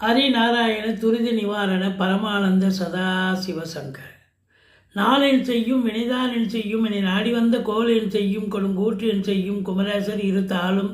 ஹரிநாராயண துரித நிவாரண பரமானந்த சதாசிவ சங்கர் நாளென் செய்யும் வினைதானில் செய்யும் என நாடி வந்த கோலில் செய்யும் கொடுங்கூற்றில் செய்யும் குமரேசர் இரு தாளும்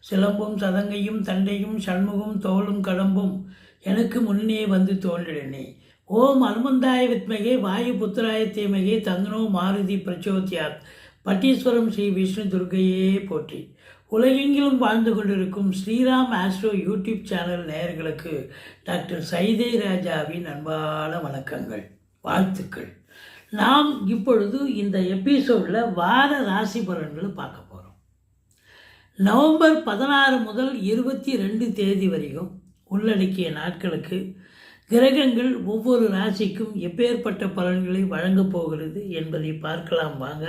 சிலம்பும் சதங்கையும் தண்டையும் சண்முகம் தோளும் கடம்பும் எனக்கு முன்னே வந்து தோன்றினே ஓம் அனுமந்தாய வித்மகே வாயு புத்திராய தீமகே தந்தனோ மாருதி பிரச்சோத்யாத். பட்டீஸ்வரம் ஸ்ரீ விஷ்ணு துர்கையே போற்றி. உலகெங்கிலும் வாழ்ந்து கொண்டிருக்கும் ஸ்ரீராம் ஆஸ்ட்ரோ யூடியூப் சேனல் நேயர்களுக்கு டாக்டர் சைதை ராஜாவின் அன்பான வணக்கங்கள் வாழ்த்துக்கள். நாம் இப்பொழுது இந்த எபிசோடில் வார ராசி பலன்களை பார்க்க போகிறோம் நவம்பர் பதினாறு முதல் இருபத்தி ரெண்டு தேதி வரைக்கும் உள்ளடக்கிய நாட்களுக்கு கிரகங்கள் ஒவ்வொரு ராசிக்கும் எப்பேற்பட்ட பலன்களை வழங்கப் போகிறது என்பதை பார்க்கலாம் வாங்க.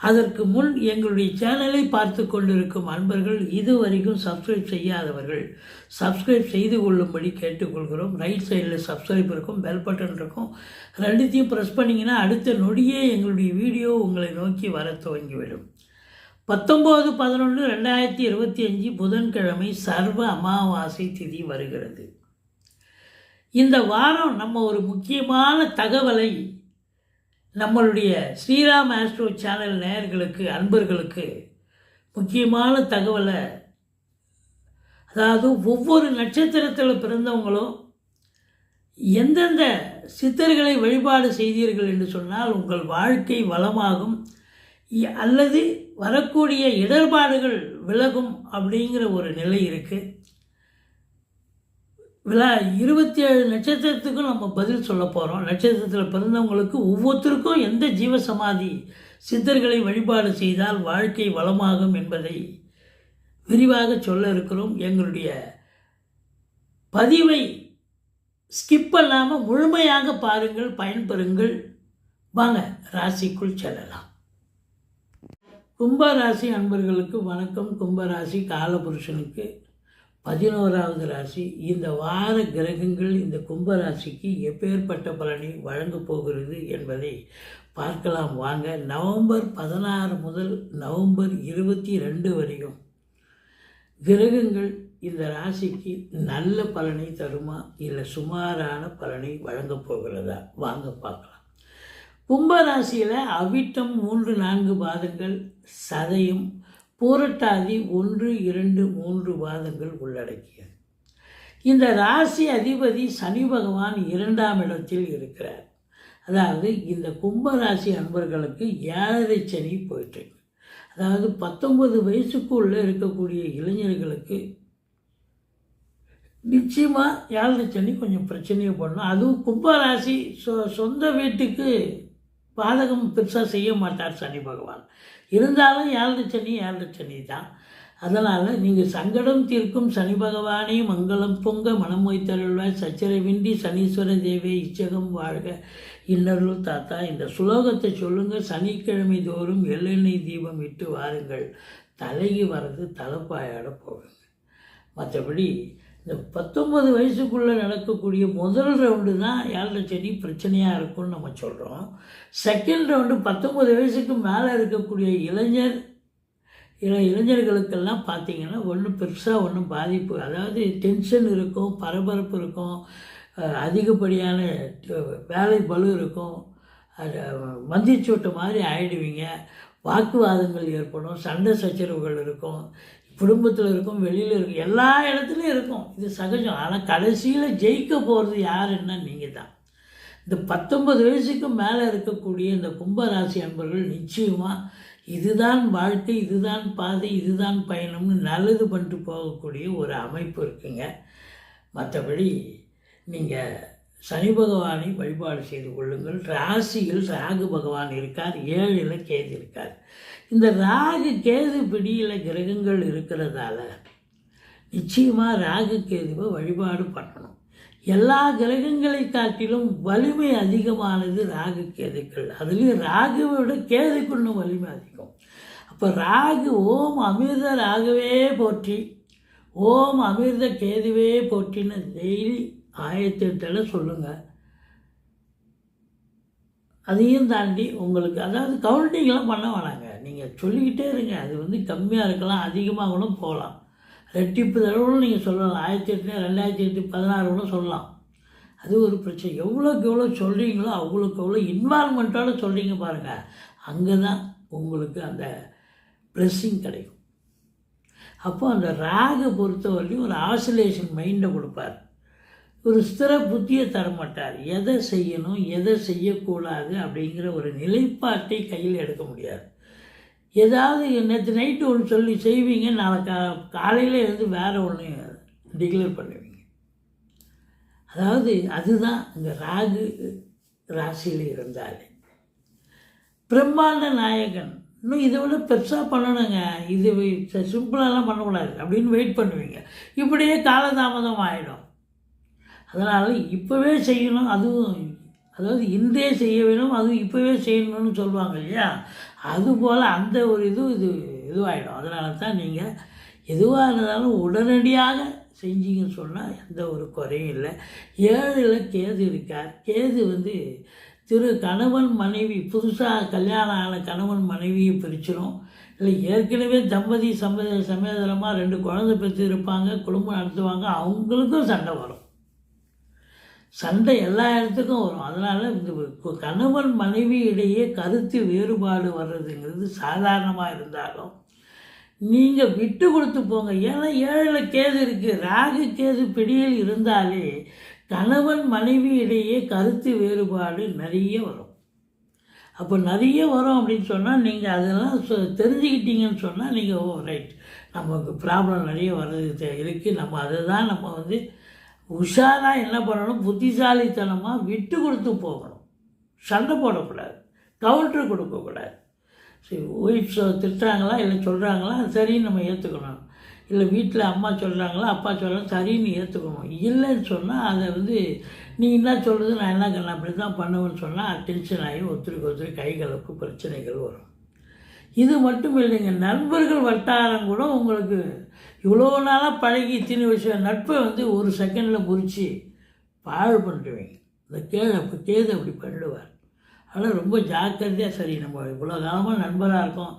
அதற்கு முன் எங்களுடைய சேனலை பார்த்து கொண்டிருக்கும் அன்பர்கள் இதுவரைக்கும் சப்ஸ்கிரைப் செய்யாதவர்கள் சப்ஸ்கிரைப் செய்து கொள்ளும்படி கேட்டுக்கொள்கிறோம். ரைட் சைடில் சப்ஸ்கிரைப் இருக்கும் பெல் பட்டன் இருக்கும். ரெண்டுத்தையும் ப்ரெஸ் பண்ணிங்கன்னா அடுத்த நொடியே எங்களுடைய வீடியோ உங்களை நோக்கி வர துவங்கிவிடும். பத்தொம்போது பதினொன்று ரெண்டாயிரத்தி இருபத்தி அஞ்சு புதன்கிழமை சர்வ அமாவாசை திதி வருகிறது. இந்த வாரம் நம்ம ஒரு முக்கியமான தகவலை நம்மளுடைய ஸ்ரீராம் ஆஸ்ட்ரோ சேனல் நேயர்களுக்கு அன்பர்களுக்கு முக்கியமான தகவலை அதாவது ஒவ்வொரு நட்சத்திரத்தில் பிறந்தவங்களும் எந்தெந்த சித்தர்களை வழிபாடு செய்தீர்கள் என்று சொன்னால் உங்கள் வாழ்க்கை வளமாகும். அல்லது வரக்கூடிய இடர்பாடுகள் விலகும் அப்படிங்கிற ஒரு நிலை இருக்குது விழா இருபத்தி ஏழு நட்சத்திரத்துக்கும் நம்ம பதில் சொல்ல போகிறோம் நட்சத்திரத்தில் பிறந்தவங்களுக்கு ஒவ்வொருத்தருக்கும் எந்த ஜீவசமாதி சித்தர்களை வழிபாடு செய்தால் வாழ்க்கை வளமாகும் என்பதை விரிவாக சொல்ல இருக்கிறோம். எங்களுடைய பதிவை ஸ்கிப் பண்ணாமல் முழுமையாக பாருங்கள் பயன்பெறுங்கள். வாங்க ராசிக்குள் செல்லலாம். கும்பராசி அன்பர்களுக்கு வணக்கம். கும்பராசி காலபுருஷனுக்கு பதினோராவது ராசி இந்த வார கிரகங்கள் இந்த கும்பராசிக்கு எப்பேற்பட்ட பலனை வழங்கப் போகிறது என்பதை பார்க்கலாம். வாங்க நவம்பர் பதினாறு முதல் நவம்பர் இருபத்தி ரெண்டு வரையும். கிரகங்கள் இந்த ராசிக்கு நல்ல பலனை தருமா இல்லை சுமாரான பலனை வழங்கப் போகிறதா? வாங்க பார்க்கலாம். கும்பராசியில் அவிட்டம் மூன்று நான்கு பாதங்கள் சதயம் பூரட்டாதி ஒன்று இரண்டு மூன்று பாதங்கள் உள்ளடக்கியது. இந்த ராசி அதிபதி சனி பகவான் இரண்டாம் இடத்தில் இருக்கிறார். அதாவது இந்த கும்பராசி அன்பர்களுக்கு ஏழரை சனி போயிட்டு அதாவது பத்தொன்பது வயசுக்குள்ளே இருக்கக்கூடிய இளைஞர்களுக்கு நிச்சயமாக ஏழரை சனி கொஞ்சம் பிரச்சனையை பண்ணும் அதுவும் கும்பராசி சொ சொந்த வீட்டுக்கு பாதகம் பெருசாக செய்ய மாட்டார் சனி பகவான். இருந்தாலும் ஏழு சனி ஏழு சனி தான். அதனால் நீங்கள் சங்கடம் தீர்க்கும் சனி பகவானே மங்களம் பொங்க மனம் வைத்தருள்வாய். சச்சரவின்றி சனீஸ்வர தேவே இச்சகம் வாழ்க. இன்னருள் தாத்தா இந்த சுலோகத்தை சொல்லுங்கள் சனிக்கிழமை தோறும் எள்ளெண்ணெய் தீபம் இட்டு வாருங்கள். தலைக்கு வர்றது தலைப்பாயோட போகுங்க. மற்றபடி இந்த பத்தொம்பது வயசுக்குள்ளே நடக்கக்கூடிய முதல் ரவுண்டு தான் ஏழரை செடி பிரச்சனையாக இருக்கும்னு நம்ம சொல்கிறோம் செகண்ட் ரவுண்டு பத்தொம்பது வயசுக்கு மேலே இருக்கக்கூடிய இளைஞர் இள இளைஞர்களுக்கெல்லாம் பார்த்திங்கன்னா ஒன்றும் பெருசாக ஒன்றும் பாதிப்பு அதாவது டென்ஷன் இருக்கும் பரபரப்பு இருக்கும் அதிகப்படியான வேலை பலு இருக்கும். அது மந்திச்சோட்டு மாதிரி ஆயிடுவீங்க. வாக்குவாதங்கள் ஏற்படும் சண்டை சச்சரவுகள் இருக்கும். குடும்பத்தில் இருக்கும் வெளியில் இருக்கும் எல்லா இடத்துலையும் இருக்கும். இது சகஜம். ஆனால் கடைசியில் ஜெயிக்க போகிறது யாருன்னா நீங்கள் தான் இந்த பத்தொன்பது வயசுக்கு மேலே இருக்கக்கூடிய இந்த கும்பராசி அன்பர்கள் நிச்சயமாக இதுதான் வாழ்க்கை இதுதான் பாதை இதுதான் பயணம்னு நல்லது பண்ணிட்டு போகக்கூடிய ஒரு அமைப்பு இருக்குங்க. மற்றபடி நீங்கள் சனி பகவானை வழிபாடு செய்து கொள்ளுங்கள். ராசியில் ராகு பகவான் இருக்கார் ஏழில் கேது இருக்கார். இந்த ராகு கேது பிடியில் கிரகங்கள் இருக்கிறதால நிச்சயமாக ராகு கேதுவை வழிபாடு பண்ணணும். எல்லா கிரகங்களை காட்டிலும் வலிமை அதிகமானது ராகு கேதுக்கள். அதுலேயும் ராகுவை விட கேதுக்கு இன்னும் வலிமை அதிகம். அப்போ ராகு ஓம் அமிர்த ராகவே போற்றி. ஓம் அமிர்த கேதுவே போற்றின்னு டெய்லி ஆயிரத்தி எட்டில் சொல்லுங்கள் அதையும் தாண்டி உங்களுக்கு அதாவது கவுண்டிங்லாம் பண்ண வேணாங்க. நீங்கள் சொல்லிக்கிட்டே இருங்க. அது வந்து கம்மியாக இருக்கலாம் அதிகமாக கூட போகலாம். ரெட்டிப்பு தடவை நீங்கள் சொல்லலாம். ஆயிரத்தி எட்டு ரெண்டாயிரத்தி எட்டு பதினாறு கூட சொல்லலாம். அது ஒரு பிரச்சனை. எவ்வளோக்கு எவ்வளோ சொல்கிறீங்களோ அவ்வளோக்கு எவ்வளோ இன்வால்மெண்ட்டோட சொல்கிறீங்க பாருங்கள் அங்கே தான் உங்களுக்கு அந்த ப்ளெஸ்ஸிங் கிடைக்கும். அப்போது அந்த ராகை பொறுத்தவரையும் ஒரு ஆசிலேஷன் மைண்டை கொடுப்பார். ஒரு ஸ்திர புத்தியை தரமாட்டார். எதை செய்யணும் எதை செய்யக்கூடாது அப்படிங்கிற ஒரு நிலைப்பாட்டை கையில் எடுக்க முடியாது. ஏதாவது நேற்று நைட்டு ஒன்று சொல்லி செய்வீங்க நாளை கா காலையில் இருந்து வேறு ஒன்று டிக்ளேர் பண்ணுவீங்க. அதாவது அதுதான் இந்த ராகு ராசியில் இருந்தாலே. பிரம்மாண்ட நாயகன். இன்னும் இதை விட பெருசாக பண்ணணுங்க. இது சிம்பிளாலாம் பண்ணக்கூடாது அப்படின்னு வெயிட் பண்ணுவீங்க. இப்படியே காலதாமதம் ஆகிடும் அதனால் இப்போவே செய்யணும். அதுவும் அதாவது இன்றே செய்ய வேணும் அதுவும் இப்போவே செய்யணும்னு சொல்லுவாங்க இல்லையா? அதுபோல் அந்த ஒரு இது இது இதுவாகிடும் அதனால தான் நீங்கள் எதுவாக இருந்தாலும் உடனடியாக செஞ்சீங்கன்னு சொன்னால் எந்த ஒரு குறையும் இல்லை. ஏழில் கேது இருக்கார். கேது வந்து திரு கணவன் மனைவி புதுசாக கல்யாணம் ஆன கணவன் மனைவியை பிரிச்சிடும் இல்லை ஏற்கனவே தம்பதி சம சமேதரமாக ரெண்டு குழந்தை பெற்று இருப்பாங்க குடும்பம் நடத்துவாங்க அவங்களுக்கும் சண்டை வரும். சண்டை எல்லா இடத்துக்கும் வரும். அதனால் இந்த கணவன் மனைவி இடையே கருத்து வேறுபாடு வர்றதுங்கிறது சாதாரணமாக இருந்தாலும் நீங்கள் விட்டு கொடுத்து போங்க. ஏன்னா ஏழில் கேது இருக்குது ராகு கேது பிடியில் இருந்தாலே கணவன் மனைவி இடையே கருத்து வேறுபாடு நிறைய வரும். அப்போ நிறைய வரும் அப்படின்னு சொன்னால் நீங்கள் அதெல்லாம் சொ- தெரிஞ்சுக்கிட்டீங்கன்னு சொன்னால் நீங்கள் ஓ ரைட். நமக்கு ப்ராப்ளம் நிறைய வர்றது இருக்குது நம்ம அதை தான் நம்ம வந்து உஷாராக என்ன பண்ணணும்? புத்திசாலித்தனமாக விட்டு கொடுத்து போகணும். சண்டை போடக்கூடாது. கவுண்டர் கொடுக்கக்கூடாது. சரி ஒய்ஃப் திட்டுறாங்களா? இல்லை சொல்கிறாங்களா சரின்னு நம்ம ஏற்றுக்கணும் இல்லை வீட்டில் அம்மா சொல்கிறாங்களா அப்பா சொல்கிறாங்க சரின்னு ஏற்றுக்கணும் இல்லைன்னு சொன்னால் அதை வந்து நீ என்ன சொல்கிறது நான் என்ன கண்ணா? அப்படி தான் பண்ணுவேன்னு சொன்னால் டென்ஷன் ஆகி ஒருத்தருக்கு ஒருத்தர் கைகளுக்கு பிரச்சனைகள் வரும். இது மட்டும் இல்லைங்க நண்பர்கள் வட்டாரம் கூட உங்களுக்கு இவ்வளோ நாளாக பழகி இத்தனை விஷயம் நட்பை வந்து ஒரு செகண்டில் முறித்து பாழ் பண்ணுறவங்க இந்த கேது அப்போ கேது அப்படி பண்ணுவார் ஆனால் ரொம்ப ஜாக்கிரதையாக சரி நம்ம இவ்வளோ காலமாக நண்பராக இருக்கோம்.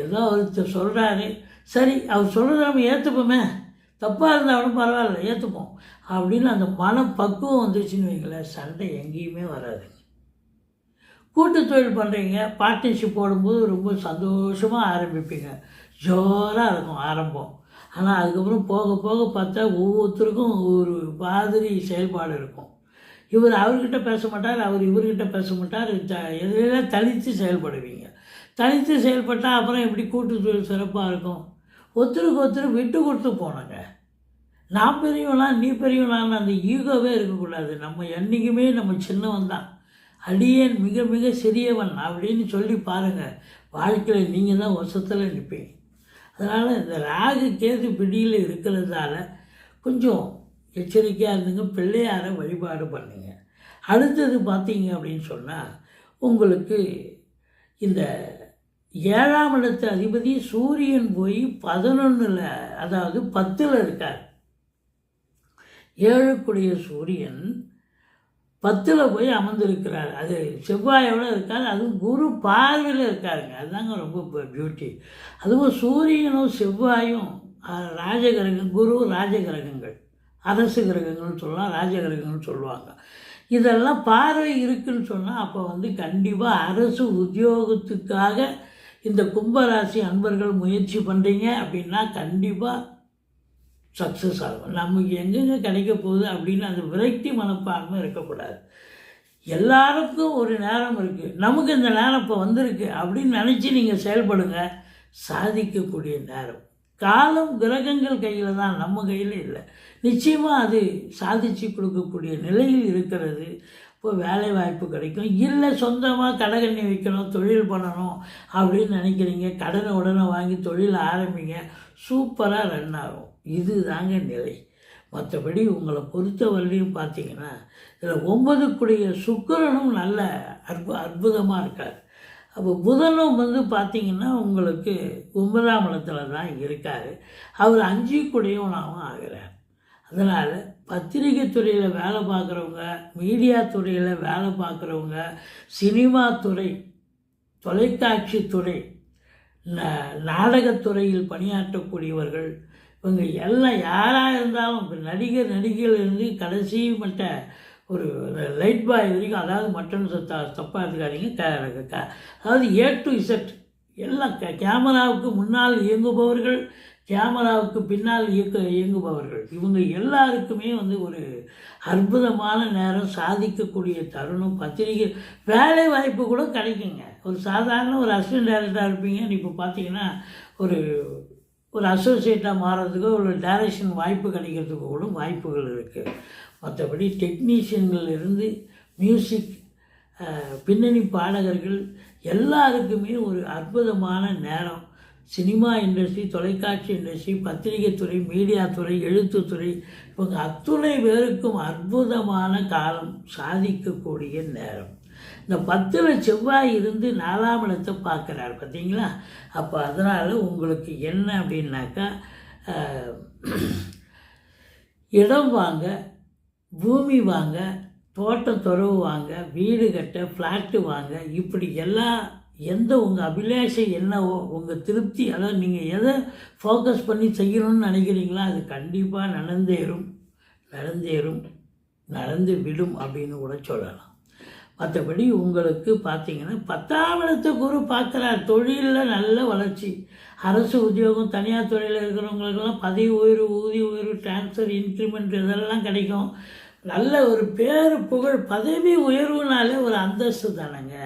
ஏதோ ஒருத்தர் சொல்கிறாரு சரி அவர் சொல்கிறத நம்ம ஏற்றுப்போமே தப்பாக இருந்தாலும் பரவாயில்ல ஏற்றுப்போம் அப்படின்னு அந்த மனப்பக்குவம் வந்துச்சுன்னு வைங்களேன் சண்டை எங்கேயுமே வராது. கூட்டு தொழில் பண்ணுறீங்க பார்ட்னர்ஷிப் போடும்போது ரொம்ப சந்தோஷமாக ஆரம்பிப்பீங்க. ஜோராக இருக்கும் ஆரம்பம். ஆனால் அதுக்கப்புறம் போக போக பார்த்தா ஒவ்வொருத்தருக்கும் ஒரு மாதிரி செயல்பாடு இருக்கும். இவர் அவர்கிட்ட பேச மாட்டார் அவர் இவர்கிட்ட பேச மாட்டார். த- எதிரெல்லாம் தனித்து செயல்படுவீங்க? தனித்து செயல்பட்டால் அப்புறம் எப்படி கூட்டு சிறப்பாக இருக்கும்? ஒருத்தருக்கு ஒருத்தர் விட்டு கொடுத்து போனாங்க. நான் பெரியவனா நீ பெரியவனான்னு அந்த ஈகோவே இருக்கக்கூடாது. நம்ம என்றைக்குமே நம்ம சின்னவன் தான். அடியேன் மிக மிக சிறியவன் அப்படின்னு சொல்லி பாருங்கள் வாழ்க்கையில் நீங்கள் தான் வருஷத்தில் நிற்பீங்க அதனால் இந்த ராகு கேது பிடியில் இருக்கிறதால கொஞ்சம் எச்சரிக்கையாக இருந்துங்க பிள்ளையாரை வழிபாடு பண்ணுங்க. அடுத்தது பார்த்தீங்க அப்படின்னு சொன்னால் உங்களுக்கு இந்த ஏழாம் இடத்து அதிபதி சூரியன் போய் பதினொன்றில் அதாவது பத்தில் இருக்கார். ஏழுக்குடைய சூரியன் பத்தில் போய் அமர்ந்திருக்கிறார். அது செவ்வாயோட இருக்கார் அதுவும் குரு பார்வையில் இருக்காருங்க. அதுதாங்க ரொம்ப பியூட்டி அதுவும் சூரியனும் செவ்வாயும் ராஜகிரகம் குரு ராஜகிரகங்கள் அரசு கிரகங்கள்னு சொல்லலாம் ராஜகிரகங்கள்னு சொல்லுவாங்க. இதெல்லாம் பார்வை இருக்குன்னு சொன்னால் அப்போ வந்து கண்டிப்பாக அரசு உத்தியோகத்துக்காக இந்த கும்பராசி அன்பர்கள் முயற்சி பண்ணுறீங்க அப்படின்னா கண்டிப்பாக சக்ஸஸ் ஆகும். நமக்கு எங்கெங்கே கிடைக்க போகுது அப்படின்னு அந்த விரக்தி மனப்பான்மை இருக்கக்கூடாது. எல்லாருக்கும் ஒரு நேரம் இருக்குது நமக்கு இந்த நேரம் இப்போ வந்திருக்கு அப்படின்னு நினச்சி நீங்கள் செயல்படுங்க. சாதிக்கக்கூடிய நேரம். காலம் கிரகங்கள் கையில் தான் நம்ம கையில் இல்லை. நிச்சயமாக அது சாதிச்சு கொடுக்கக்கூடிய நிலையில் இருக்கிறது. இப்போ வேலை வாய்ப்பு கிடைக்கும். இல்லை சொந்தமாக கடகண்ணி வைக்கணும் தொழில் பண்ணணும் அப்படின்னு நினைக்கிறீங்க. கடனை உடனே வாங்கி தொழில் ஆரம்பிங்க. சூப்பராக ரன் ஆகும். இது தாங்க நிலை. மற்றபடி உங்களை பொறுத்த பொறுத்தவரையிலையும் பார்த்தீங்கன்னா இதில் ஒன்பதுக்குடைய சுக்கிரனும் நல்ல அற்பு அற்புதமாக இருக்கார். அப்போ புதனும் வந்து பார்த்தீங்கன்னா உங்களுக்கு ஒன்பதாம் இடத்துல தான் இருக்கார். அவர் அஞ்சு அஞ்சுக்குடையவனாகவும் ஆகிறார். அதனால் பத்திரிகை துறையில் வேலை பார்க்குறவங்க மீடியா துறையில் வேலை பார்க்குறவங்க சினிமா துறை தொலைக்காட்சி துறை நாடகத்துறையில் பணியாற்றக்கூடியவர்கள் இவங்க எல்லாம் யாராக இருந்தாலும் இப்போ நடிகர் நடிகைகள் கடைசி மட்ட ஒரு லைட் பாய் வரைக்கும் அதாவது மட்டன் சத்தா தப்பாக இருக்காதிங்க க க. அதாவது ஏ டு இசட் எல்லாம் கே கேமராவுக்கு முன்னால் இயங்குபவர்கள் கேமராவுக்கு பின்னால் இயக்க இயங்குபவர்கள். இவங்க எல்லாருக்குமே வந்து ஒரு அற்புதமான நேரம் சாதிக்கக்கூடிய தருணம் பத்திரிகை வேலை வாய்ப்பு கூட கிடைக்குங்க. ஒரு சாதாரண ஒரு அசிஸ்டன்ட் டேரக்டராக இருப்பீங்க இப்போ பார்த்தீங்கன்னா ஒரு ஒரு அசோசியேட்டாக மாறுறதுக்கோ ஒரு டைரக்ஷன் வாய்ப்பு கிடைக்கிறதுக்கு கூட வாய்ப்புகள் இருக்குது மற்றபடி டெக்னீஷியன்கள் இருந்து மியூசிக் பின்னணி பாடகர்கள் எல்லாருக்குமே ஒரு அற்புதமான நேரம். சினிமா இண்டஸ்ட்ரி தொலைக்காட்சி இண்டஸ்ட்ரி பத்திரிகை துறை மீடியா துறை எழுத்துத்துறை இவங்க அத்துணை பேருக்கும் அற்புதமான காலம் சாதிக்கக்கூடிய நேரம். இந்த பத்தில் செவ்வாய் இருந்து நாலாம் இடத்தை பார்க்குறாரு பார்த்தீங்களா? அப்போ அதனால் உங்களுக்கு என்ன அப்படின்னாக்கா இடம் வாங்க பூமி வாங்க தோட்டம் துறவு வாங்க வீடு கட்ட ஃப்ளாட்டு வாங்க இப்படி எல்லாம் எந்த உங்கள் அபிலாஷை என்னவோ உங்கள் திருப்தி அதாவது நீங்கள் எதை ஃபோக்கஸ் பண்ணி செய்யணும்னு நினைக்கிறீங்களோ அது கண்டிப்பாக நடந்தேறும். நடந்தேறும். நடந்து விடும் அப்படின்னு கூட சொல்லலாம். மற்றபடி உங்களுக்கு பார்த்தீங்கன்னா பத்தாம் இடத்தை குரு பார்க்குறார். தொழிலில் நல்ல வளர்ச்சி. அரசு உத்தியோகம் தனியார் துறையில் இருக்கிறவங்களுக்கெல்லாம் பதவி உயர்வு ஊதிய உயர்வு டிரான்ஸ்ஃபர் இன்க்ரிமெண்ட் இதெல்லாம் கிடைக்கும். நல்ல ஒரு பேர் புகழ் பதவி உயர்வுனாலே ஒரு அந்தஸ்து தானேங்க.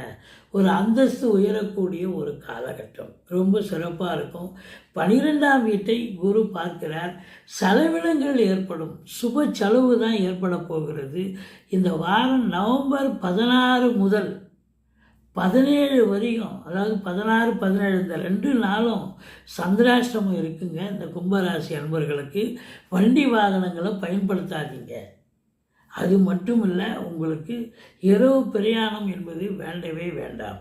ஒரு அந்தஸ்து உயரக்கூடிய ஒரு காலகட்டம். ரொம்ப சிறப்பாக இருக்கும். பனிரெண்டாம் வீட்டை குரு பார்க்கிறார். செலவினங்கள் ஏற்படும். சுப செலவு தான் ஏற்பட போகிறது. இந்த வாரம் நவம்பர் பதினாறு முதல் பதினேழு வரையும் அதாவது பதினாறு பதினேழு இந்த ரெண்டு நாளும் சந்திராஷ்டமம் இருக்குங்க. இந்த கும்பராசி அன்பர்களுக்கு வண்டி வாகனங்களை பயன்படுத்தாதீங்க. அது மட்டும் இல்லை உங்களுக்கு இரவு பிரயாணம் என்பது வேண்டவே வேண்டாம்.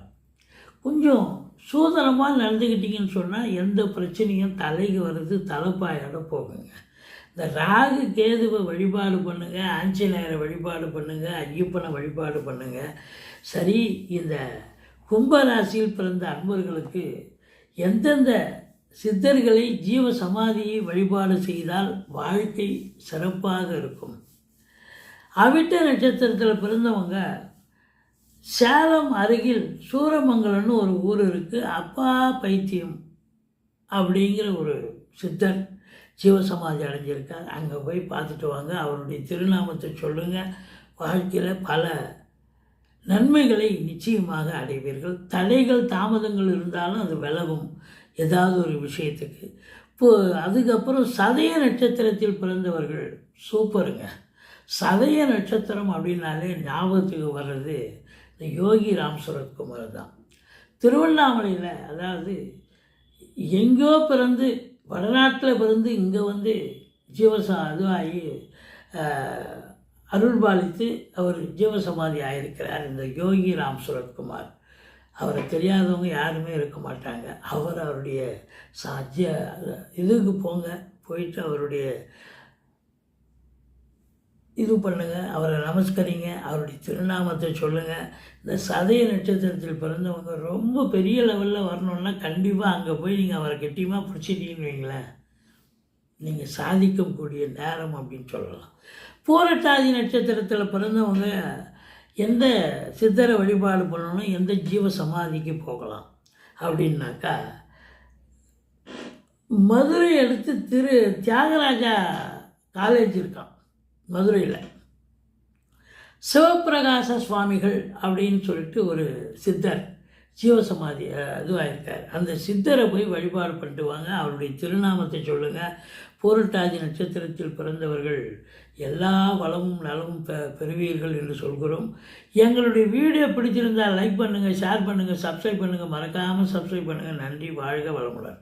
கொஞ்சம் சூதனமாக நடந்துக்கிட்டீங்கன்னு சொன்னால் எந்த பிரச்சனையும் தலைக்கு வர்றது தலைப்பாயோட போகுங்க. இந்த ராகு கேதுவை வழிபாடு பண்ணுங்கள் ஆஞ்சநேயரை வழிபாடு பண்ணுங்கள் ஐயப்பனை வழிபாடு பண்ணுங்கள் சரி இந்த கும்பராசியில் பிறந்த அன்பர்களுக்கு எந்தெந்த சித்தர்களை ஜீவ சமாதியை வழிபாடு செய்தால் வாழ்க்கை சிறப்பாக இருக்கும்? அவிட்ட நட்சத்திரத்தில் பிறந்தவங்க சேலம் அருகில் சூரமங்கலம்னு ஒரு ஊர் இருக்குது அப்பா பைத்தியம் அப்படிங்கிற ஒரு சித்தர் ஜீவசமாதி அடைஞ்சிருக்கார். அங்கே போய் பார்த்துட்டு வாங்க. அவருடைய திருநாமத்தை சொல்லுங்கள் வாழ்க்கையில் பல நன்மைகளை நிச்சயமாக அடைவீர்கள். தடைகள் தாமதங்கள் இருந்தாலும் அது விலகும். ஏதாவது ஒரு விஷயத்துக்கு. இப்போ அதுக்கப்புறம் சதய நட்சத்திரத்தில் பிறந்தவர்கள் சூப்பருங்க. சதய நட்சத்திரம் அப்படின்னாலே ஞாபகத்துக்கு வர்றது இந்த யோகி ராம் சரத்குமார் தான். திருவண்ணாமலையில் அதாவது எங்கேயோ பிறந்து வடநாட்டில் பிறந்து இங்கே வந்து ஜீவசா இதுவாகி ஆஹ், அருள்பாலித்து அவர் ஜீவசமாதி ஆயிருக்கிறார் இந்த யோகி ராம் சுரத்குமார் அவரை தெரியாதவங்க யாருமே இருக்க மாட்டாங்க. அவர் அவருடைய சாத்திய இதுக்கு போங்க போயிட்டு அவருடைய இது பண்ணுங்கள் அவரை நமஸ்கரிங்க அவருடைய திருநாமத்தை சொல்லுங்கள் இந்த சதய நட்சத்திரத்தில் பிறந்தவங்க ரொம்ப பெரிய லெவலில் வரணுன்னா கண்டிப்பாக அங்கே போய் நீங்கள் அவரை கெட்டியமாக பிடிச்சிட்டீங்கன்னு வைங்களேன். நீங்கள் சாதிக்கக்கூடிய நேரம் அப்படின்னு சொல்லலாம். பூரட்டாதி நட்சத்திரத்தில் பிறந்தவங்க எந்த சித்தரை வழிபாடு பண்ணணும் எந்த ஜீவ சமாதிக்கு போகலாம் அப்படின்னாக்கா மதுரை அடுத்து திரு தியாகராஜா காலேஜ் இருக்கான். மதுரையில். சிவப்பிரகாச சுவாமிகள் அப்படின்னு சொல்லிட்டு ஒரு சித்தர் ஜீவசமாதி இதுவாகிருக்கார் அந்த சித்தரை போய் வழிபாடு பண்ணிட்டு வாங்க. அவருடைய திருநாமத்தை சொல்லுங்கள் பூரட்டாதி நட்சத்திரத்தில் பிறந்தவர்கள் எல்லா வளமும் நலமும் பெ பெறுவீர்கள் என்று சொல்கிறோம். எங்களுடைய வீடியோ பிடிச்சிருந்தால் லைக் பண்ணுங்கள் ஷேர் பண்ணுங்கள் சப்ஸ்கிரைப் பண்ணுங்கள் மறக்காமல் சப்ஸ்கிரைப் பண்ணுங்கள் நன்றி வாழ்க வளமுடன்.